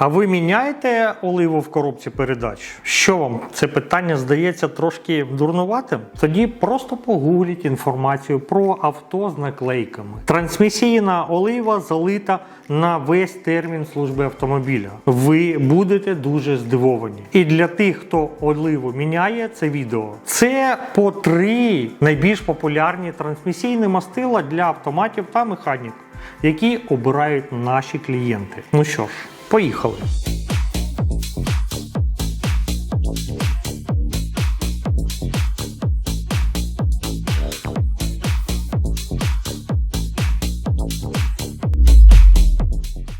А ви міняєте оливу в коробці передач? Що вам це питання здається трошки дурнуватим? Тоді просто погугліть інформацію про авто з наклейками. Трансмісійна олива залита на весь термін служби автомобіля. Ви будете дуже здивовані. І для тих, хто оливу міняє, це відео. Це по три найбільш популярні трансмісійні мастила для автоматів та механік, які обирають наші клієнти. Ну що ж, поїхали.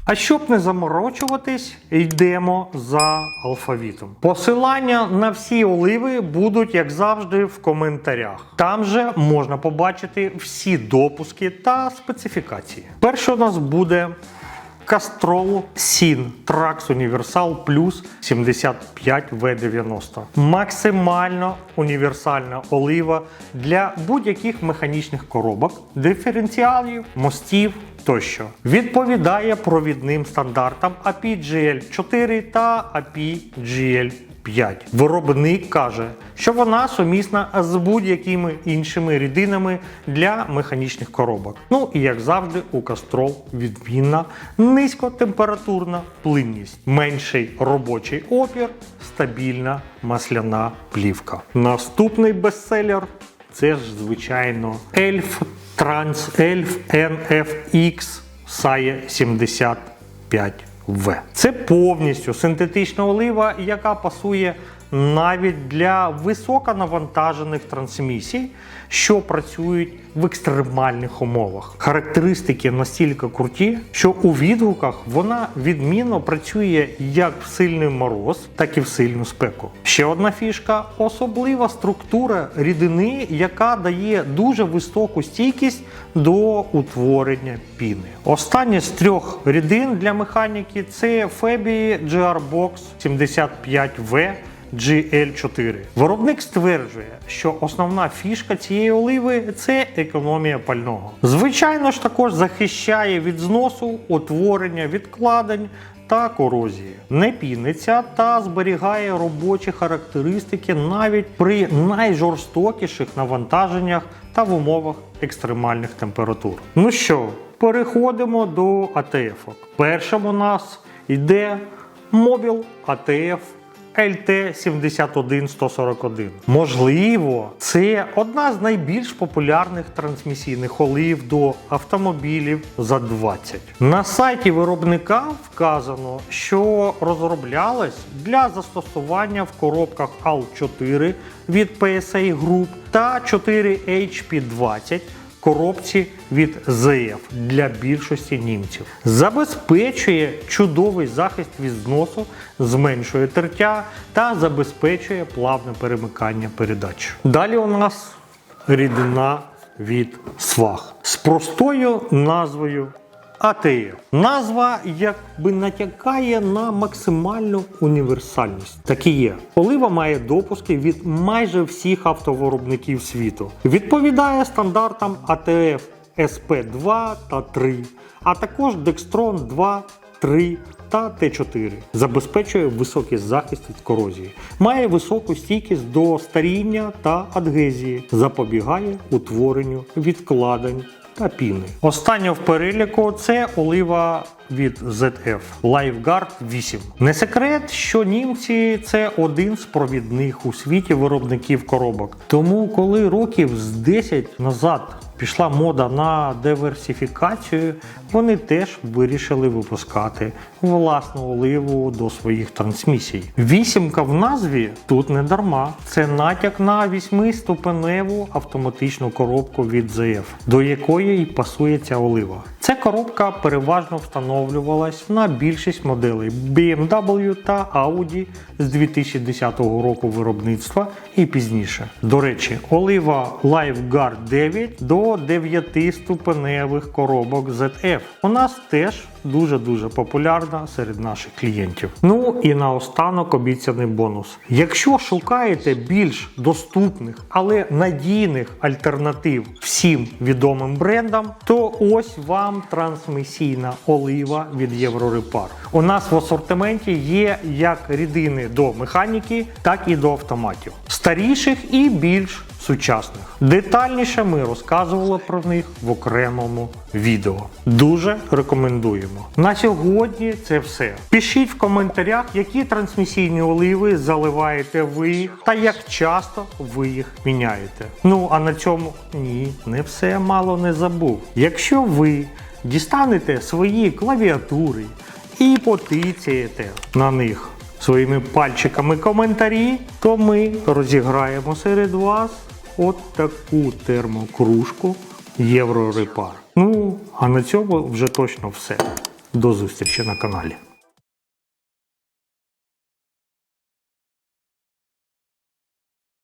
А щоб не заморочуватись, йдемо за алфавітом. Посилання на всі оливи будуть, як завжди, в коментарях. Там же можна побачити всі допуски та специфікації. Перше у нас буде Castrol Sin Trax Universal Plus 75 V90. Максимально універсальна олива для будь-яких механічних коробок, диференціалів, мостів тощо. Відповідає провідним стандартам API GL4 та API GL 5. Виробник каже, що вона сумісна з будь-якими іншими рідинами для механічних коробок. Ну і як завжди, у Castrol відмінна низькотемпературна плинність, менший робочий опір, стабільна масляна плівка. Наступний бестселер це ж звичайно Elf Trans Elf NFX SAE 75 в. Це повністю синтетична олива, яка пасує навіть для високонавантажених трансмісій, що працюють в екстремальних умовах. Характеристики настільки круті, що у відгуках вона відмінно працює як в сильний мороз, так і в сильну спеку. Ще одна фішка особлива структура рідини, яка дає дуже високу стійкість до утворення піни. Остання з трьох рідин для механіки це Febi GR-Box 75V. GL4. Виробник стверджує, що основна фішка цієї оливи це економія пального. Звичайно ж, також захищає від зносу, утворення, відкладень та корозії. Не піниться та зберігає робочі характеристики навіть при найжорстокіших навантаженнях та в умовах екстремальних температур. Ну що, переходимо до АТФ. Першим у нас йде Мобіл АТФ LT 71141. Можливо, це одна з найбільш популярних трансмісійних олив до автомобілів за 20. На сайті виробника вказано, що розроблялась для застосування в коробках AL4 від PSA Group та 4HP20 коробці від ЗФ для більшості німців. Забезпечує чудовий захист від зносу, зменшує тертя та забезпечує плавне перемикання передач. Далі у нас рідина від свах з простою назвою АТФ. Назва якби натякає на максимальну універсальність. Так і є. Олива має допуски від майже всіх автовиробників світу. Відповідає стандартам АТФ SP2 та 3, а також Dextron 2, 3 та Т4. Забезпечує високий захист від корозії, має високу стійкість до старіння та адгезії, запобігає утворенню відкладень та піни. Остання в переліку це олива від ZF LifeGuard 8. Не секрет, що німці це один з провідних у світі виробників коробок. Тому, коли років з 10 назад пішла мода на диверсифікацію, вони теж вирішили випускати власну оливу до своїх трансмісій. Вісімка в назві тут не дарма. Це натяк на восьмиступеневу автоматичну коробку від ZF, до якої й пасує ця олива. Ця коробка переважно встановлювалась на більшість моделей BMW та Audi з 2010 року виробництва і пізніше. До речі, олива LifeGuard 9 до 9 ступеневих коробок ZF. У нас теж дуже-дуже популярна серед наших клієнтів. Ну і наостанок обіцяний бонус. Якщо шукаєте більш доступних, але надійних альтернатив всім відомим брендам, то ось вам трансмісійна олива від Єврорепар. У нас в асортименті є як рідини до механіки, так і до автоматів. Старіших і більш сучасних. Детальніше ми розказували про них в окремому відео. Дуже рекомендуємо. На сьогодні це все. Пишіть в коментарях, які трансмісійні оливи заливаєте ви та як часто ви їх міняєте. Ну а на цьому ні, не все мало не забув. Якщо ви дістанете свої клавіатури і потицяєте на них своїми пальчиками коментарі, то ми розіграємо серед вас от таку термокружку Єврорепар. Ну, а на цьому вже точно все. До зустрічі на каналі.